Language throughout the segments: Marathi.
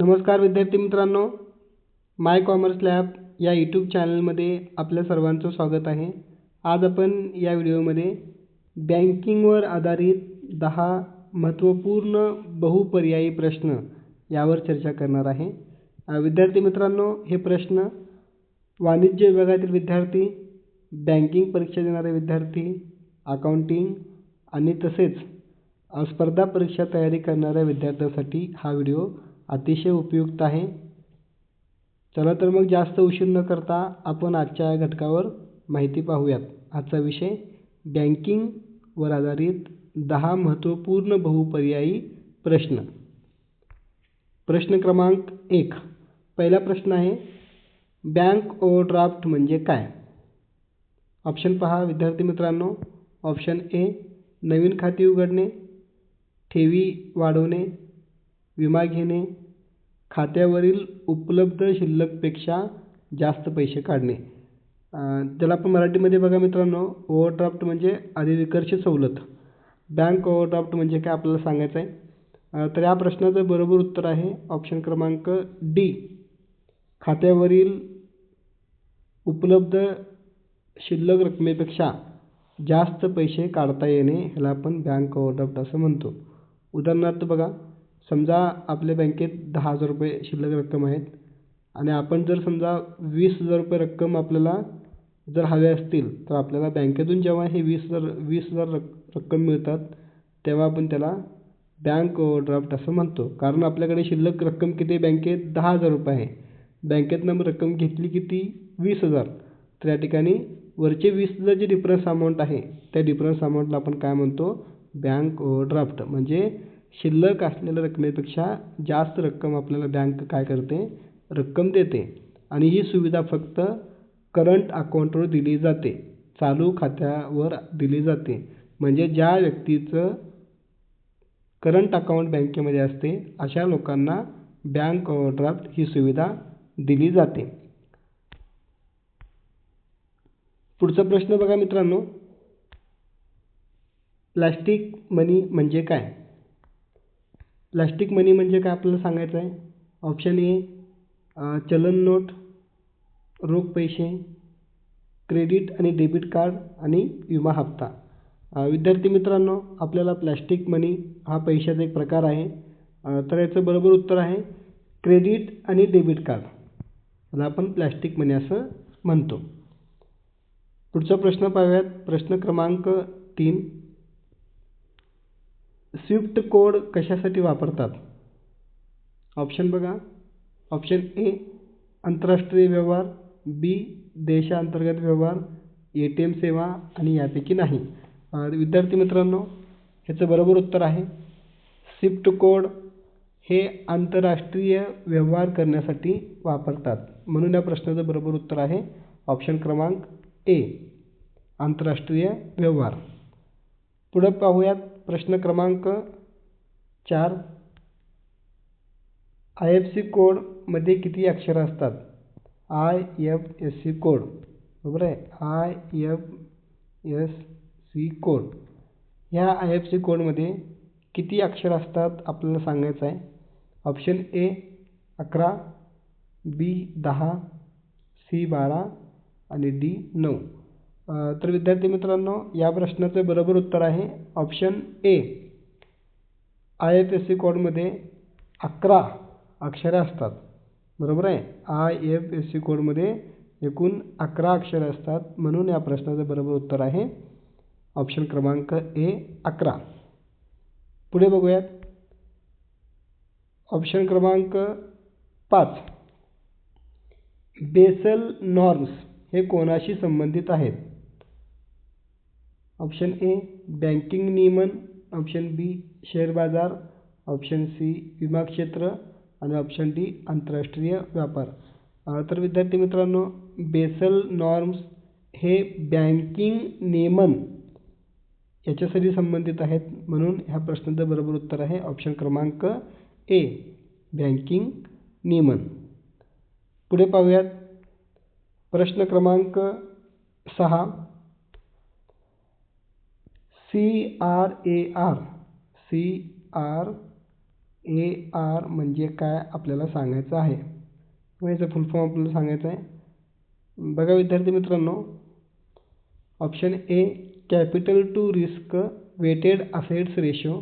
नमस्कार विद्यार्थी मित्रांनो माय कॉमर्स लॅब या यूट्यूब चॅनलमध्ये आपल्या सर्वांचं स्वागत आहे. आज आपण या व्हिडिओमध्ये बँकिंगवर आधारित दहा महत्त्वपूर्ण बहुपर्यायी प्रश्न यावर चर्चा करणार आहे. विद्यार्थी मित्रांनो हे प्रश्न वाणिज्य विभागातील विद्यार्थी बँकिंग परीक्षा देणारे विद्यार्थी अकाउंटिंग आणि तसेच स्पर्धा परीक्षा तयारी करणाऱ्या विद्यार्थ्यांसाठी हा व्हिडिओ अतिशय उपयुक्त आहे. चला तर मग जास्त उशीर न करता आपण आजच्या या घटकावर माहिती पाहूयात. आजचा विषय बँकिंगवर आधारित दहा महत्त्वपूर्ण बहुपर्यायी प्रश्न. प्रश्न क्रमांक एक. पहिला प्रश्न आहे बँक ओव्हरड्राफ्ट म्हणजे काय? ऑप्शन पहा विद्यार्थी मित्रांनो. ऑप्शन ए नवीन खाते उघडणे ठेवी वाढवणे विमा घेणे खात्यावरील उपलब्ध शिल्लकपेक्षा जास्त पैसे काढणे. त्याला आपण मराठीमध्ये बघा मित्रांनो ओव्हरड्राफ्ट म्हणजे अधिविकर्ष सवलत. बँक ओव्हरड्राफ्ट म्हणजे काय आपल्याला सांगायचं आहे? तर या प्रश्नाचं बरोबर उत्तर आहे ऑप्शन क्रमांक डी खात्यावरील उपलब्ध शिल्लक रकमेपेक्षा जास्त पैसे काढता येणे ह्याला आपण बँक ओव्हरड्राफ्ट असं म्हणतो. उदाहरणार्थ बघा समजा आपल्या बँकेत दहा हजार रुपये शिल्लक रक्कम आहेत आणि आपण जर समजा वीस हजार रुपये रक्कम आपल्याला जर हवे असतील तर आपल्याला बँकेतून जेव्हा हे वीस हजार वीस हजार रक् रक्कम मिळतात तेव्हा आपण त्याला बँक ड्राफ्ट असं म्हणतो. कारण आपल्याकडे शिल्लक रक्कम किती बँकेत दहा हजार रुपये आहे. बँकेतनं रक्कम घेतली किती? वीस हजार. तर या ठिकाणी वरचे वीस हजार जे डिफरन्स अमाऊंट आहे त्या डिफरन्स अमाऊंटला आपण काय म्हणतो? बँक ड्राफ्ट म्हणजे शिल्लक असलेल्या रकमेपेक्षा जास्त रक्कम आपल्याला बँक काय करते? रक्कम देते. आणि ही सुविधा फक्त करंट अकाउंटवर दिली जाते. चालू खात्यावर दिली जाते. म्हणजे ज्या व्यक्तीचं करंट अकाउंट बँकेमध्ये असते अशा लोकांना बँक ड्राफ्ट ही सुविधा दिली जाते. पुढचा प्रश्न बघा मित्रांनो. प्लॅस्टिक मनी म्हणजे काय? प्लॅस्टिक मनी म्हणजे काय आपल्याला सांगायचं आहे? ऑप्शन ए चलन नोट रोख पैसे क्रेडिट आणि डेबिट कार्ड आणि विमा हप्ता. विद्यार्थी मित्रांनो आपल्याला प्लॅस्टिक मनी हा पैशाचा एक प्रकार आहे. तर याचं बरोबर उत्तर आहे क्रेडिट आणि डेबिट कार्ड याला आपण प्लॅस्टिक मनी असं म्हणतो. पुढचा प्रश्न पाहूयात. प्रश्न क्रमांक तीन. स्विफ्ट कोड कशासाठी वापरतात? ऑप्शन बघा. ऑप्शन ए आंतरराष्ट्रीय व्यवहार बी देशांतर्गत व्यवहार ए टी एम सेवा आणि यापैकी नाही. विद्यार्थी मित्रांनो ह्याचं बरोबर उत्तर आहे. स्विफ्ट कोड हे आंतरराष्ट्रीय व्यवहार करण्यासाठी वापरतात. म्हणून या प्रश्नाचं बरोबर उत्तर आहे. ऑप्शन क्रमांक ए आंतरराष्ट्रीय व्यवहार. पुढं पाहूयात. प्रश्न क्रमांक चार. आय एफ सी कोडमध्ये किती अक्षरं असतात? I F S C code. बरोबर आहे? I F S C code. ह्या आय एफ सी कोडमध्ये किती अक्षर असतात आपल्याला सांगायचं आहे? ऑप्शन ए अकरा बी दहा सी बारा आणि डी नऊ. तर विद्यार्थी मित्रांनो या प्रश्नाचं बरोबर उत्तर आहे option A I F S C कोडमध्ये अकरा अक्षरे असतात. बरोबर आहे? आय एफ एस सी कोडमध्ये एकूण अकरा अक्षरे असतात म्हणून या प्रश्नाचं बरोबर उत्तर आहे ऑप्शन क्रमांक ए अकरा. पुढे बघूयात. ऑप्शन क्रमांक पाच. बेसल नॉर्म्स हे कोणाशी संबंधित आहेत? ऑप्शन ए बँकिंग नियमन. ऑप्शन बी शेअर बाजार. ऑप्शन सी विमा क्षेत्र. आणि ऑप्शन डी आंतरराष्ट्रीय व्यापार. तर विद्यार्थी मित्रांनो बेसल नॉर्म्स हे बँकिंग नियमन याच्यासाठी संबंधित आहेत म्हणून ह्या प्रश्नाचं बरोबर उत्तर आहे ऑप्शन क्रमांक ए बँकिंग नियमन. पुढे पाहूयात. प्रश्न क्रमांक सहा C R A R C R A R म्हणजे काय आपल्याला सांगायचं आहे. किंवा याचं फुल फॉर्म आपल्याला सांगायचं आहे. बघा विद्यार्थी मित्रांनो option A capital to risk weighted assets ratio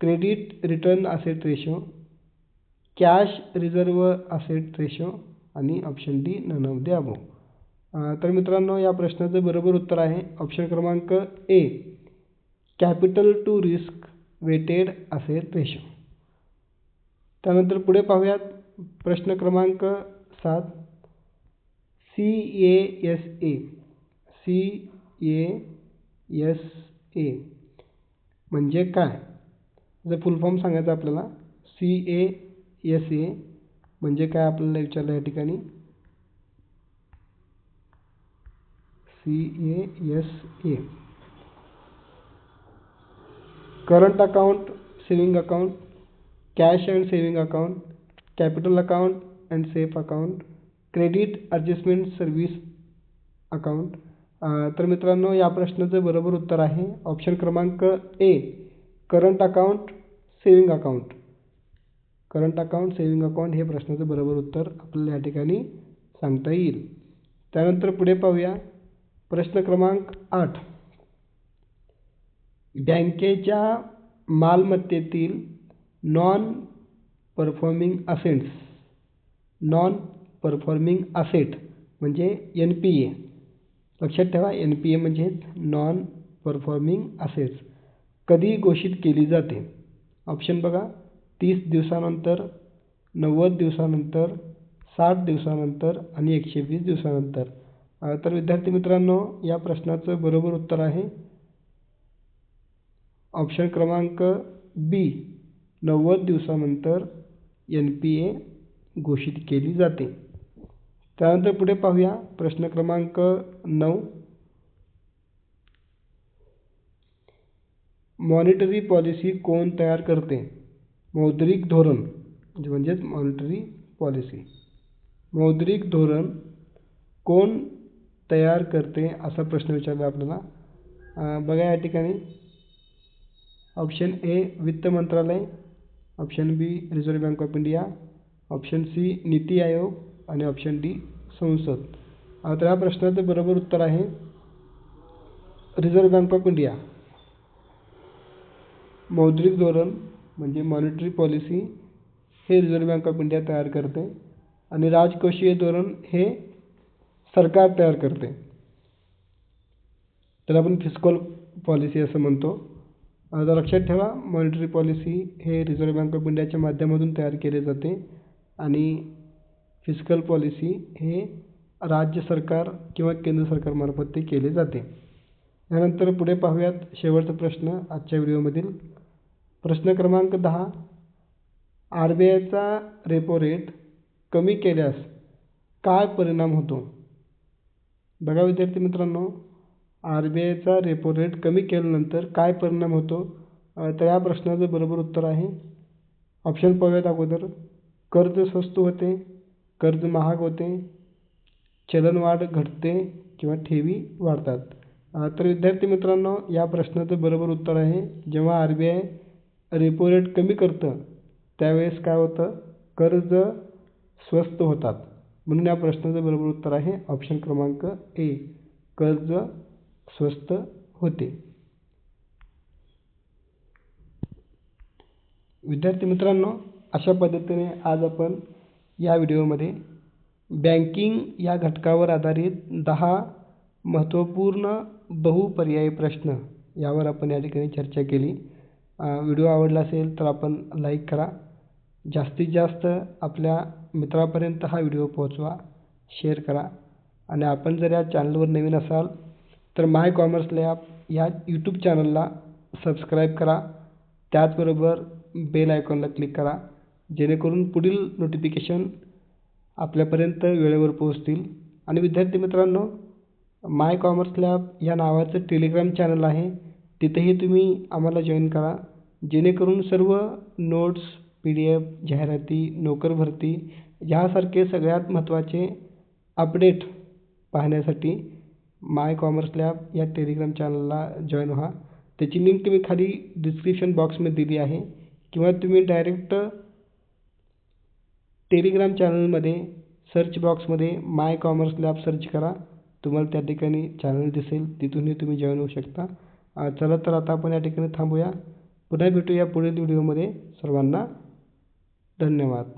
credit return asset ratio cash reserve asset ratio आणि option D none of the तर मित्रांनो या प्रश्नाचं बरोबर उत्तर आहे. ऑप्शन क्रमांक A capital to risk weighted asset ratio त्यानंतर पुढे पाहूयात प्रश्न क्रमांक सात. C A S A. C A S A. म्हणजे काय? जर फुल फॉर्म सांगायचा आपल्याला सी ए एस ए म्हणजे काय आपल्याला विचारलं या ठिकाणी? C A S A. Current account saving account cash and saving account capital account and safe account credit adjustment service account तर मित्रांनो या प्रश्नाचं बरोबर उत्तर आहे. ऑप्शन क्रमांक A current account saving account current account saving account हे प्रश्नाचं बरोबर उत्तर आपल्याला या ठिकाणी सांगता येईल. त्यानंतर पुढे पाहूया. प्रश्न क्रमांक आठ. बँकेच्या मालमत्तेतील non performing assets non performing asset म्हणजे एन पी ए लक्षात ठेवा एन पी ए म्हणजेच नॉन परफॉर्मिंग असेट्स कधी घोषित केली जाते. ऑप्शन बघा तीस दिवसानंतर नव्वद दिवसानंतर साठ दिवसानंतर आणि एकशे वीस दिवसानंतर. तर विद्यार्थी मित्रांनो या प्रश्नाचं बरोबर उत्तर आहे. ऑप्शन क्रमांक बी नव्वद दिवसानंतर एन पी ए घोषित केली जाते. त्यानंतर पुढे पाहूया प्रश्न क्रमांक नऊ. मॉनिटरी पॉलिसी कोण तयार करते? मौद्रिक धोरण म्हणजे म्हणजेच मॉनिटरी पॉलिसी. मौद्रिक धोरण कोण तयार करते असा प्रश्न विचारला आपल्याला. बघा या ठिकाणी. ऑप्शन ए वित्त मंत्रालय. Option B Reserve Bank of India. Option C NITI Aayog. आणि ऑप्शन डी संसद. आता या प्रश्नाचं बरोबर उत्तर आहे. Reserve Bank of India. मौद्रिक धोरण म्हणजे मॉनिटरी पॉलिसी हे रिझर्व्ह बँक ऑफ इंडिया तयार करते. आणि राजकोषीय धोरण हे सरकार तयार करते. त्याला आपण फिस्कॉल पॉलिसी असं म्हणतो. आता लक्षात ठेवा मॉनिटरी पॉलिसी हे रिझर्व्ह बँक ऑफ इंडियाच्या माध्यमातून तयार केले जाते आणि फिस्कल पॉलिसी हे राज्य सरकार किंवा केंद्र सरकारमार्फत ते केले जाते. यानंतर पुढे पाहूयात शेवटचा प्रश्न आजच्या व्हिडिओमधील. प्रश्न क्रमांक दहा आर बी आयचा रेपो रेट कमी केल्यास काय परिणाम होतो? बघा विद्यार्थी मित्रांनो आर बी आयचा रेपो रेट कमी केल्यानंतर काय परिणाम होतो? तर या प्रश्नाचं बरोबर उत्तर आहे. ऑप्शन पाहूयात अगोदर. कर्ज स्वस्त होते कर्ज महाग होते चलनवाढ घटते किंवा ठेवी वाढतात. तर विद्यार्थी मित्रांनो या प्रश्नाचं बरोबर उत्तर आहे. जेव्हा R B I repo rate कमी करतं त्यावेळेस काय होतं? कर्ज स्वस्त होतात. म्हणून या प्रश्नाचं बरोबर उत्तर आहे ऑप्शन क्रमांक ए कर्ज स्वस्त होते. विद्यार्थी मित्रांनो अशा पद्धतीने आज आपण या व्हिडिओमध्ये बँकिंग या घटकावर आधारित दहा महत्त्वपूर्ण बहुपर्यायी प्रश्न यावर आपण या ठिकाणी चर्चा केली. व्हिडिओ आवडला असेल तर आपण लाईक करा. जास्तीत जास्त आपल्या मित्रापर्यंत हा व्हिडिओ पोहोचवा शेअर करा. आणि आपण जर या चॅनलवर नवीन असाल तर माय कॉमर्स लॅब ह्या यूट्यूब चॅनलला सबस्क्राईब करा. त्याचबरोबर बेल आयकॉनला क्लिक करा. जेणेकरून पुढील नोटिफिकेशन आपल्यापर्यंत वेळेवर पोहोचतील. आणि विद्यार्थी मित्रांनो माय कॉमर्स लॅब या नावाचं टेलिग्राम चॅनल आहे. तिथेही तुम्ही आम्हाला जॉईन करा. जेणेकरून सर्व नोट्स पी डी एफ जाहिराती नोकर भरती ह्यासारखे सगळ्यात महत्त्वाचे अपडेट पाहण्यासाठी माय कॉमर्स लॅब या टेलिग्राम चॅनलला जॉईन व्हा. त्याची लिंक तुम्ही खाली डिस्क्रिप्शन बॉक्समध्ये दिली आहे. किंवा तुम्ही डायरेक्ट टेलिग्राम चॅनलमध्ये सर्च बॉक्समध्ये माय कॉमर्स लॅब सर्च करा. तुम्हाला त्या ठिकाणी चॅनल दिसेल. तिथूनही तुम्ही जॉईन होऊ शकता. चला तर आता आपण या ठिकाणी थांबूया. पुन्हा भेटूया पुढील व्हिडिओमध्ये सर्वांना धन्यवाद.